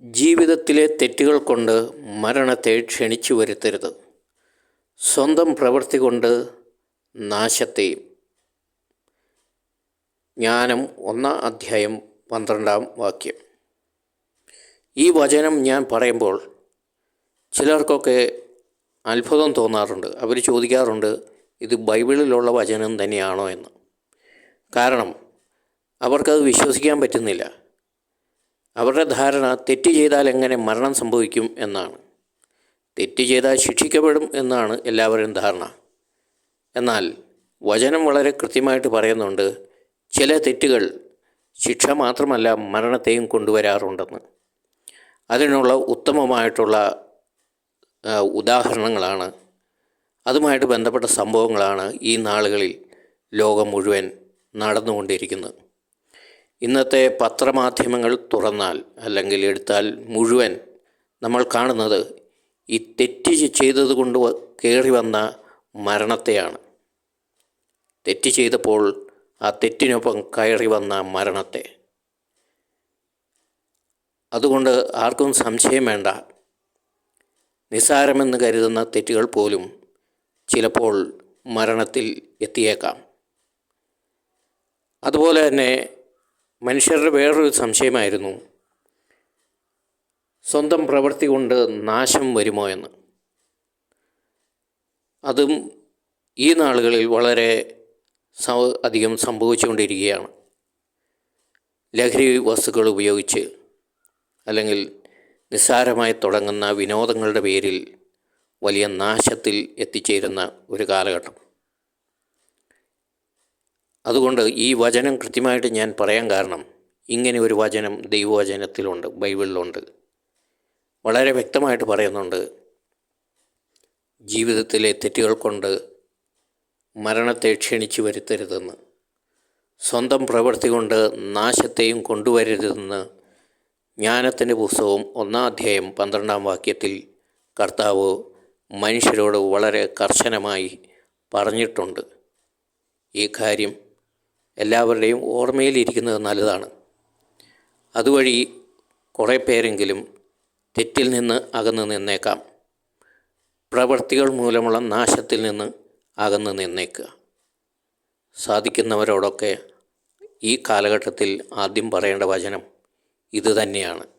ജീവിതത്തിലെ തെറ്റുകൾ കൊണ്ട് മരണത്തെ ക്ഷണിച്ചു വരുത്തരുത്. സ്വന്തം പ്രവൃത്തി കൊണ്ട് നാശത്തെയും. ജ്ഞാനം ഒന്നാം അധ്യായം പന്ത്രണ്ടാം വാക്യം. ഈ വചനം ഞാൻ പറയുമ്പോൾ ചിലർക്കൊക്കെ അത്ഭുതം തോന്നാറുണ്ട്. അവർ ചോദിക്കാറുണ്ട് ഇത് ബൈബിളിലുള്ള വചനം തന്നെയാണോ എന്ന്. കാരണം അവർക്കത് വിശ്വസിക്കാൻ പറ്റുന്നില്ല. അവരുടെ ധാരണ തെറ്റ് ചെയ്താൽ എങ്ങനെ മരണം സംഭവിക്കും എന്നാണ്. തെറ്റ് ചെയ്താൽ ശിക്ഷിക്കപ്പെടും എന്നാണ് എല്ലാവരുടെയും ധാരണ. എന്നാൽ വചനം വളരെ കൃത്യമായിട്ട് പറയുന്നുണ്ട് ചില തെറ്റുകൾ ശിക്ഷ മാത്രമല്ല മരണത്തെയും കൊണ്ടുവരാറുണ്ടെന്ന്. അതിനുള്ള ഉത്തമമായിട്ടുള്ള ഉദാഹരണങ്ങളാണ്. അതുമായിട്ട് ബന്ധപ്പെട്ട സംഭവങ്ങളാണ് ഈ നാളുകളിൽ ലോകം മുഴുവൻ നടന്നുകൊണ്ടിരിക്കുന്നത്. ഇന്നത്തെ പത്രമാധ്യമങ്ങൾ തുറന്നാൽ അല്ലെങ്കിൽ എടുത്താൽ മുഴുവൻ നമ്മൾ കാണുന്നത് ഈ തെറ്റ് ചെയ്തത് കൊണ്ട് കയറി വന്ന മരണത്തെയാണ്. തെറ്റ് ചെയ്തപ്പോൾ ആ തെറ്റിനൊപ്പം കയറി വന്ന മരണത്തെ. അതുകൊണ്ട് ആർക്കും സംശയം വേണ്ട. നിസ്സാരമെന്ന് കരുതുന്ന തെറ്റുകൾ പോലും ചിലപ്പോൾ മരണത്തിൽ എത്തിയേക്കാം. അതുപോലെ തന്നെ മനുഷ്യരുടെ വേറൊരു സംശയമായിരുന്നു. സ്വന്തം പ്രവൃത്തി കൊണ്ട് നാശം വരുമോ എന്ന്. അതും ഈ നാളുകളിൽ വളരെ അധികം സംഭവിച്ചുകൊണ്ടിരിക്കുകയാണ്. ലഹരി വസ്തുക്കൾ ഉപയോഗിച്ച് അല്ലെങ്കിൽ നിസ്സാരമായി തുടങ്ങുന്ന വിനോദങ്ങളുടെ പേരിൽ വലിയ നാശത്തിൽ എത്തിച്ചേരുന്ന ഒരു കാലഘട്ടം. അതുകൊണ്ട് ഈ വചനം കൃത്യമായിട്ട് ഞാൻ പറയാൻ കാരണം ഇങ്ങനെ ഒരു വചനം ദൈവവചനത്തിലുണ്ട് ബൈബിളിലുണ്ട്. വളരെ വ്യക്തമായിട്ട് പറയുന്നുണ്ട്. ജീവിതത്തിലെ തെറ്റുകൾ കൊണ്ട് മരണത്തെ ക്ഷണിച്ചു വരുത്തരുതെന്ന്. സ്വന്തം പ്രവൃത്തി കൊണ്ട് നാശത്തെയും കൊണ്ടുവരരുതെന്ന് ജ്ഞാനത്തിന്റെ പുസ്തകവും ഒന്നാം അധ്യായം പന്ത്രണ്ടാം വാക്യത്തിൽ കർത്താവ് മനുഷ്യരോട് വളരെ കർശനമായി പറഞ്ഞിട്ടുണ്ട്. ഈ കാര്യം എല്ലാവരുടെയും ഓർമ്മയിലിരിക്കുന്നത് നല്ലതാണ്. അതുവഴി കുറേ പേരെങ്കിലും തെറ്റിൽ നിന്ന് അകന്നു നിന്നേക്കാം. പ്രവൃത്തികൾ മൂലമുള്ള നാശത്തിൽ നിന്ന് അകന്നു നിന്നേക്കുക. സാധിക്കുന്നവരോടൊക്കെ ഈ കാലഘട്ടത്തിൽ ആദ്യം പറയേണ്ട വചനം ഇത് തന്നെയാണ്.